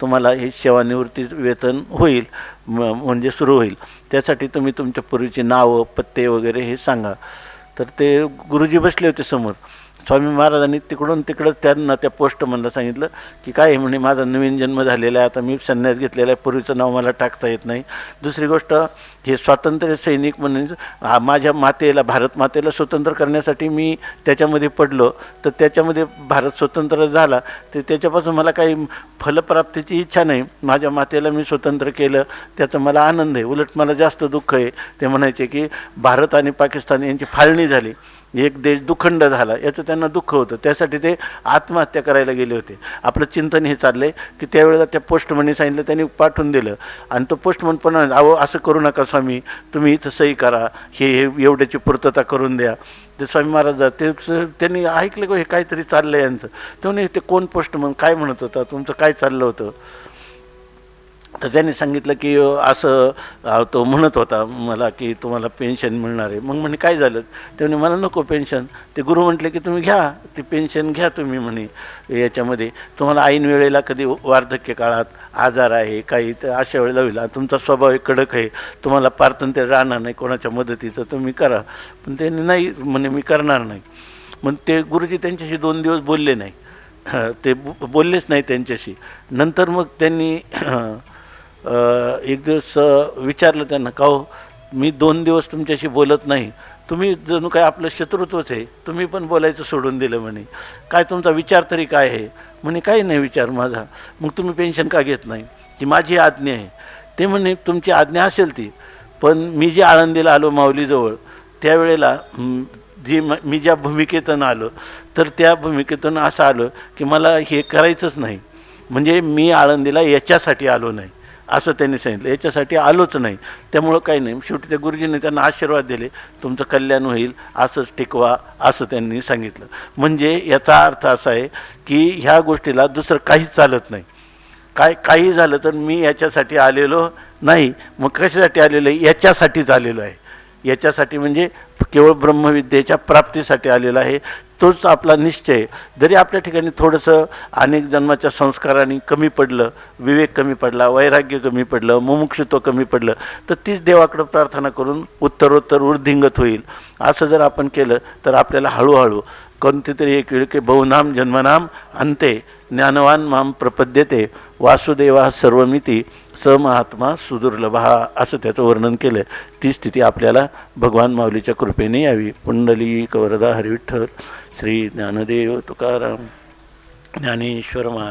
तुम्हाला हे सेवानिवृत्ती वेतन होईल म्हणजे सुरू होईल. त्यासाठी तुम्ही तुमच्या पूर्वीची नावं पत्ते वगैरे हे सांगा. तर ते गुरुजी बसले होते समोर. स्वामी महाराजांनी तिकडून तिकडं त्यांना त्या पोस्टमनला सांगितलं की काय आहे म्हणे माझा नवीन जन्म झालेला आहे आता मी संन्यास घेतलेला आहे पूर्वीचं नाव मला टाकता येत नाही. दुसरी गोष्ट हे स्वातंत्र्य सैनिक म्हणून माझ्या मातेला भारत मातेला स्वतंत्र करण्यासाठी मी त्याच्यामध्ये पडलो. तर त्याच्यामध्ये भारत स्वतंत्र झाला तर त्याच्यापासून मला काही फलप्राप्तीची इच्छा नाही. माझ्या मातेला मी स्वतंत्र केलं त्याचा मला आनंद आहे. उलट मला जास्त दुःख आहे. ते म्हणायचे की भारत आणि पाकिस्तान यांची फाळणी झाली. एक देश दुखंड झाला याचं त्यांना दुःख होतं. त्यासाठी ते आत्महत्या करायला गेले होते. आपलं चिंतन हे चाललंय की त्यावेळेला त्या पोस्टमनने सांगितलं त्यांनी पाठवून दिलं. आणि तो पोस्टमन पण अहो असं करू नका स्वामी तुम्ही इथं सही करा हे हे एवढ्याची पूर्तता करून द्या. ते स्वामी महाराज ते त्यांनी ऐकलं हे काहीतरी चाललं यांचं. ते म्हणे ते कोण पोस्टमन काय म्हणत होता? तुमचं काय चाललं होतं? तर त्यांनी सांगितलं की असं तो म्हणत होता मला की तुम्हाला पेन्शन मिळणार आहे. मग म्हणे काय झालं? त्याने मला नको पेन्शन. ते गुरु म्हटले की तुम्ही घ्या ती पेन्शन घ्या तुम्ही म्हणे याच्यामध्ये. तुम्हाला ऐन वेळेला कधी वार्धक्य काळात आजार आहे काही तर अशा वेळेला होईल. तुमचा स्वभाव कडक आहे. तुम्हाला पारतंत्र्य राहणार नाही कोणाच्या मदतीचं तुम्ही करा. पण त्यांनी नाही म्हणे मी करणार नाही. मग ते गुरुजी त्यांच्याशी दोन दिवस बोलले नाही. ते बोललेच नाही त्यांच्याशी. नंतर मग त्यांनी एक दिवस विचारलं त्यांना का हो मी दोन दिवस तुमच्याशी बोलत नाही. तुम्ही जणू काय आपलं शत्रुत्वच आहे. तुम्ही पण बोलायचं सोडून दिलं म्हणे. काय तुमचा विचार तरी काय आहे? म्हणे काही नाही विचार माझा. मग तुम्ही पेन्शन का घेत नाही? ती माझी आज्ञा आहे. ते म्हणे तुमची आज्ञा असेल ती. पण मी जे आळंदीला आलो माऊलीजवळ त्यावेळेला जी म- मी ज्या भूमिकेतून आलो तर त्या भूमिकेतून असं आलं की मला हे करायचंच नाही. म्हणजे मी आळंदीला याच्यासाठी आलो नाही. असं त्यांनी सांगितलं. याच्यासाठी आलोच नाही. त्यामुळं काही नाही. शेवटी त्या गुरुजींनी त्यांना आशीर्वाद दिले. तुमचं कल्याण होईल. असंच टिकवा असं त्यांनी सांगितलं. म्हणजे याचा अर्थ असा आहे की ह्या गोष्टीला दुसरं काहीच चालत नाही. काय काही झालं तर मी याच्यासाठी आलेलो नाही. मग कशासाठी आलेलो आहे? याच्यासाठीच आलेलो आहे. याच्यासाठी म्हणजे केवळ ब्रह्मविद्येच्या प्राप्तीसाठी आलेला आहे. तोच आपला निश्चय. जरी आपल्या ठिकाणी थोडंसं अनेक जन्माच्या संस्कारांनी कमी पडलं विवेक कमी पडला वैराग्य कमी पडलं मुमुक्षुत्व कमी पडलं तर तीच देवाकडं प्रार्थना करून उत्तरोत्तर वृद्धिंगत होईल. असं जर आपण केलं तर आपल्याला हळूहळू कोणते तरी एक वेळ की बहुनाम जन्मनाम अंते ज्ञानवान माम प्रपद्यते वासुदेवा सर्वमिती स महात्मा सुदुर्लभा असं त्याचं वर्णन केलं ती स्थिती आपल्याला भगवान माऊलीच्या कृपेने यावी. पुंडली कवरदा हरिविठ्ठल श्री ज्ञानदेव तुकाराम ज्ञानेश्वर महाराज.